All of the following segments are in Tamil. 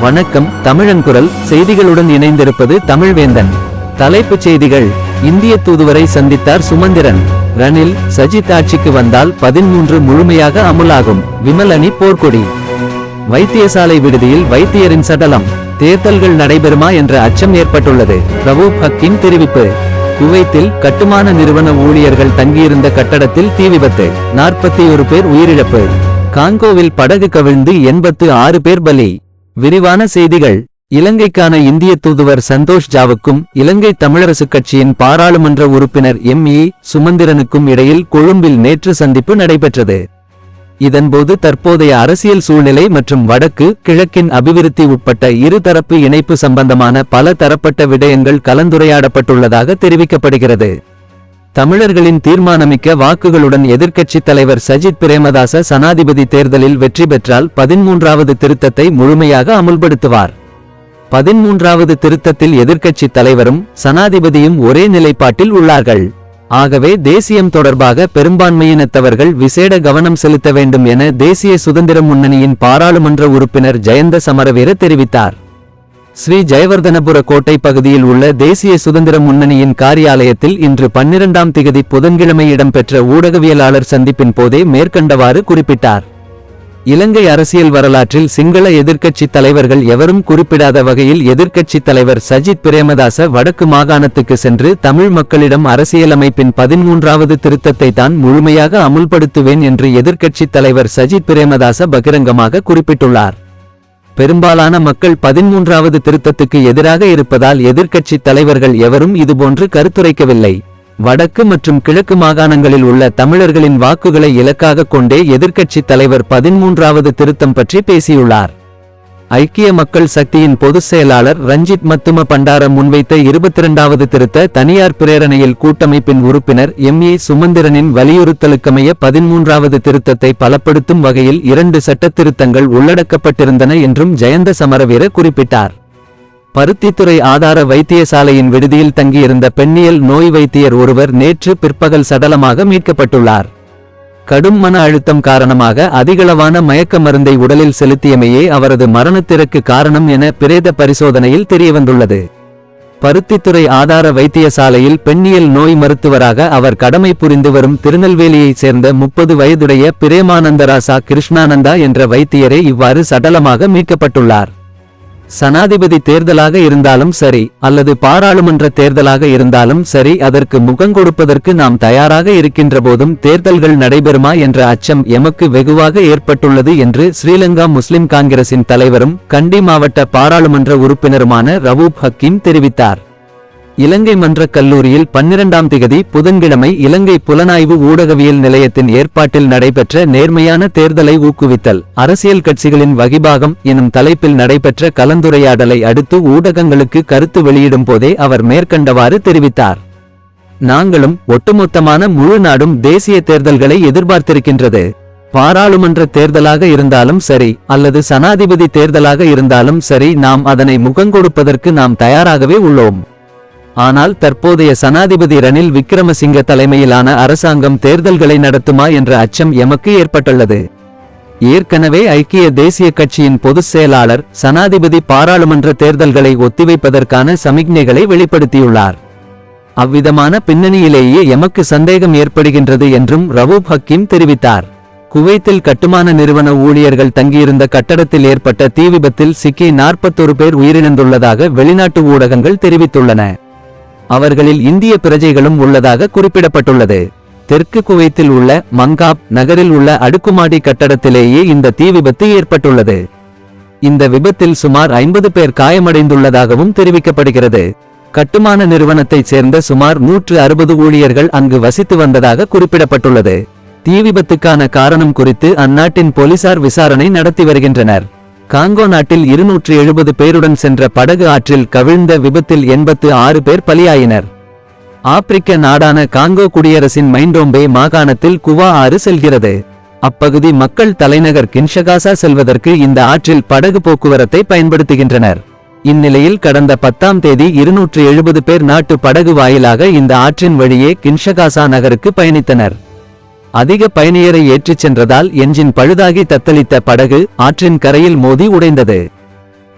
வணக்கம் தமிழன்குரல் செய்திகளுடன் இணைந்திருப்பது தமிழ்வேந்தன். தலைப்புச் செய்திகள். இந்திய தூதுவரை சந்தித்தார் சுமந்திரன். ரணில் சஜித் ஆட்சிக்கு வந்தால் பதிமூன்று முழுமையாக அமுலாகும். விமல் அணி போர்க்கொடி. வைத்தியசாலை விடுதியில் வைத்தியரின் சடலம். தேர்தல்கள் நடைபெறுமா என்ற அச்சம் ஏற்பட்டுள்ளது. ரவூப் ஹக்கீம் தெரிவிப்பு. குவைத்தில் கட்டுமான நிறுவன ஊழியர்கள் தங்கியிருந்த கட்டடத்தில் தீ விபத்து. நாற்பத்தி ஒரு பேர் உயிரிழப்பு. காங்கோவில் படகு கவிழ்ந்து எண்பத்து ஆறு பேர் பலி. விரிவான செய்திகள். இலங்கைக்கான இந்திய தூதுவர் சந்தோஷ் ஜாவுக்கும் இலங்கை தமிழரசுக் கட்சியின் பாராளுமன்ற உறுப்பினர் எம். இ சுமந்திரனுக்கும் இடையில் கொழும்பில் நேற்று சந்திப்பு நடைபெற்றது. இதன்போது தற்போதைய அரசியல் சூழ்நிலை மற்றும் வடக்கு கிழக்கின் அபிவிருத்தி உட்பட்ட இருதரப்பு இணைப்பு சம்பந்தமான பல தரப்பட்ட விடயங்கள் கலந்துரையாடப்பட்டுள்ளதாக தெரிவிக்கப்படுகிறது. தமிழர்களின் தீர்மானமிக்க வாக்குகளுடன் எதிர்க்கட்சித் தலைவர் சஜித் பிரேமதாச சனாதிபதி தேர்தலில் வெற்றி பெற்றால் பதிமூன்றாவது திருத்தத்தை முழுமையாக அமுல்படுத்துவார். பதிமூன்றாவது திருத்தத்தில் எதிர்க்கட்சித் தலைவரும் சனாதிபதியும் ஒரே நிலைப்பாட்டில் உள்ளார்கள். ஆகவே தேசியம் தொடர்பாக பெரும்பான்மையினத்தவர்கள் விசேட கவனம் செலுத்த வேண்டும் என தேசிய சுதந்திர முன்னணியின் பாராளுமன்ற உறுப்பினர் ஜெயந்த சமரவீர தெரிவித்தார். ஸ்ரீ ஜெயவர்தனபுர கோட்டை பகுதியில் உள்ள தேசிய சுதந்திர முன்னணியின் காரியாலயத்தில் இன்று பன்னிரண்டாம் திகதி புதன்கிழமை இடம்பெற்ற ஊடகவியலாளர் சந்திப்பின் போதே மேற்கண்டவாறு குறிப்பிட்டார். இலங்கை அரசியல் வரலாற்றில் சிங்கள எதிர்க்கட்சித் தலைவர்கள் எவரும் குறிப்பிடாத வகையில் எதிர்க்கட்சித் தலைவர் சஜித் பிரேமதாச வடக்கு மாகாணத்துக்கு சென்று தமிழ் மக்களிடம் அரசியலமைப்பின் பதிமூன்றாவது திருத்தத்தை தான் முழுமையாக அமுல்படுத்துவேன் என்று எதிர்க்கட்சித் தலைவர் சஜித் பிரேமதாச பகிரங்கமாக குறிப்பிட்டுள்ளார். பெரும்பாலான மக்கள் பதிமூன்றாவது திருத்தத்துக்கு எதிராக இருப்பதால் எதிர்க்கட்சி தலைவர்கள் எவரும் இதுபோன்று கருத்துரைக்கவில்லை. வடக்கு மற்றும் கிழக்கு மாகாணங்களில் உள்ள தமிழர்களின் வாக்குகளை இலக்காக கொண்டே எதிர்க்கட்சி தலைவர் பதிமூன்றாவது திருத்தம் பற்றி பேசியுள்ளார். ஐக்கிய மக்கள் சக்தியின் பொதுச் செயலாளர் ரஞ்சித் மத்தும பண்டார முன்வைத்த இருபத்திரண்டாவது திருத்த தனியார் பிரேரணையில் கூட்டமைப்பின் உறுப்பினர் எம் ஏ சுமந்திரனின் வலியுறுத்தலுக்கமைய பதிமூன்றாவது திருத்தத்தை பலப்படுத்தும் வகையில் இரண்டு சட்டத்திருத்தங்கள் உள்ளடக்கப்பட்டிருந்தன என்றும் ஜெயந்த சமரவீர குறிப்பிட்டார். பருத்தித்துறை ஆதார வைத்தியசாலையின் விடுதியில் தங்கியிருந்த பெண்ணியல் நோய் வைத்தியர் ஒருவர் நேற்று பிற்பகல் சடலமாக மீட்கப்பட்டுள்ளார். கடும் மன அழுத்தம் காரணமாக அதிகளவான மயக்க மருந்தை உடலில் செலுத்தியமையே அவரது மரணத்திற்கு காரணம் என பிரேத பரிசோதனையில் தெரியவந்துள்ளது. பருத்தித்துறை ஆதார வைத்தியசாலையில் பெண்ணியல் நோய் மருத்துவராக அவர் கடமை புரிந்து வரும் திருநெல்வேலியைச் சேர்ந்த முப்பது வயதுடைய பிரேமானந்தராசா கிருஷ்ணானந்தா என்ற வைத்தியரே இவ்வாறு சடலமாக மீட்கப்பட்டுள்ளார். சனாதிபதி தேர்தலாக இருந்தாலும் சரி அல்லது பாராளுமன்ற தேர்தலாக இருந்தாலும் சரி அதற்கு முகங்கொடுப்பதற்கு நாம் தயாராக இருக்கின்ற போதும் தேர்தல்கள் நடைபெறுமா என்ற அச்சம் எமக்கு வெகுவாக ஏற்பட்டுள்ளது என்று ஸ்ரீலங்கா முஸ்லிம் காங்கிரசின் தலைவரும் கண்டி மாவட்ட பாராளுமன்ற உறுப்பினருமான ரவூப் ஹக்கீம் தெரிவித்தார். இலங்கை மன்ற கல்லூரியில் பன்னிரண்டாம் திகதி புதன்கிழமை இலங்கை புலனாய்வு ஊடகவியல் நிலையத்தின் ஏற்பாட்டில் நடைபெற்ற நேர்மையான தேர்தலை ஊக்குவித்தல். அரசியல் கட்சிகளின் வகிபாகம் எனும் தலைப்பில் நடைபெற்ற கலந்துரையாடலை அடுத்து ஊடகங்களுக்கு கருத்து வெளியிடும் போதே அவர் மேற்கண்டவாறு தெரிவித்தார். நாங்களும் ஒட்டுமொத்தமான முழு நாடும் தேசிய தேர்தல்களை எதிர்பார்த்திருக்கின்றது. பாராளுமன்ற தேர்தலாக இருந்தாலும் சரி அல்லது சனாதிபதி தேர்தலாக இருந்தாலும் சரி நாம் அதனை முகங்கொடுப்பதற்கு நாம் தயாராகவே உள்ளோம். ஆனால் தற்போதைய சனாதிபதி ரணில் விக்ரமசிங்க தலைமையிலான அரசாங்கம் தேர்தல்களை நடத்துமா என்ற அச்சம் எமக்கு ஏற்பட்டுள்ளது. ஏற்கனவே ஐக்கிய தேசிய கட்சியின் பொதுச் செயலாளர் சனாதிபதி பாராளுமன்ற தேர்தல்களை ஒத்திவைப்பதற்கான சமிக்ஞைகளை வெளிப்படுத்தியுள்ளார். அவ்விதமான பின்னணியிலேயே எமக்கு சந்தேகம் ஏற்படுகின்றது என்றும் ரவூப் ஹக்கீம் தெரிவித்தார். குவைத்தில் கட்டுமான நிறுவன ஊழியர்கள் தங்கியிருந்த கட்டடத்தில் ஏற்பட்ட தீ விபத்தில் சிக்கி நாற்பத்தொரு பேர் உயிரிழந்துள்ளதாக வெளிநாட்டு ஊடகங்கள் தெரிவித்துள்ளன. அவர்களில் இந்திய பிரஜைகளும் உள்ளதாக குறிப்பிடப்பட்டுள்ளது. தெற்கு குவைத்தில் உள்ள மங்காப் நகரில் உள்ள அடுக்குமாடி கட்டடத்திலேயே இந்த தீ விபத்து ஏற்பட்டுள்ளது. இந்த விபத்தில் சுமார் ஐம்பது பேர் காயமடைந்துள்ளதாகவும் தெரிவிக்கப்படுகிறது. கட்டுமான நிறுவனத்தைச் சேர்ந்த சுமார் நூற்று அறுபது ஊழியர்கள் அங்கு வசித்து வந்ததாக குறிப்பிடப்பட்டுள்ளது. தீ விபத்துக்கான காரணம் குறித்து அந்நாட்டின் போலீசார் விசாரணை நடத்தி வருகின்றனர். காங்கோ நாட்டில் இருநூற்று எழுபது பேருடன் சென்ற படகு ஆற்றில் கவிழ்ந்த விபத்தில் எண்பத்து ஆறு பேர் பலியாயினர். ஆப்பிரிக்க நாடான காங்கோ குடியரசின் மைண்டோம்பே மாகாணத்தில் குவா ஆறு செல்கிறது. அப்பகுதி மக்கள் தலைநகர் கின்ஷகாசா செல்வதற்கு இந்த ஆற்றில் படகு போக்குவரத்தை பயன்படுத்துகின்றனர். இந்நிலையில் கடந்த பத்தாம் தேதி இருநூற்று எழுபது பேர் நாட்டு படகு வாயிலாக இந்த ஆற்றின் வழியே கின்ஷகாசா நகருக்கு பயணித்தனர். அதிக பயணியரை ஏற்றிச் சென்றதால் என்ஜின் பழுதாகி தத்தளித்த படகு ஆற்றின் கரையில் மோதி உடைந்தது.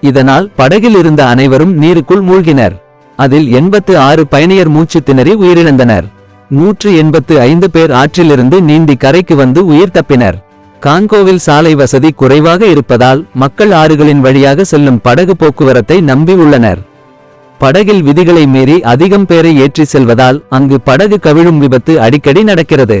இதனால் படகில் இருந்த அனைவரும் நீருக்குள் மூழ்கினர். அதில் எண்பத்து ஆறு பயணியர் மூச்சு திணறி உயிரிழந்தனர். நூற்று எண்பத்து ஐந்து பேர் ஆற்றிலிருந்து நீந்தி கரைக்கு வந்து உயிர் தப்பினர். காங்கோவில் சாலை வசதி குறைவாக இருப்பதால் மக்கள் ஆறுகளின் வழியாக செல்லும் படகு போக்குவரத்தை நம்பி உள்ளனர். படகில் விதிகளை மீறி அதிகம் பேரை ஏற்றி செல்வதால் அங்கு படகு கவிழும் விபத்து அடிக்கடி நடக்கிறது.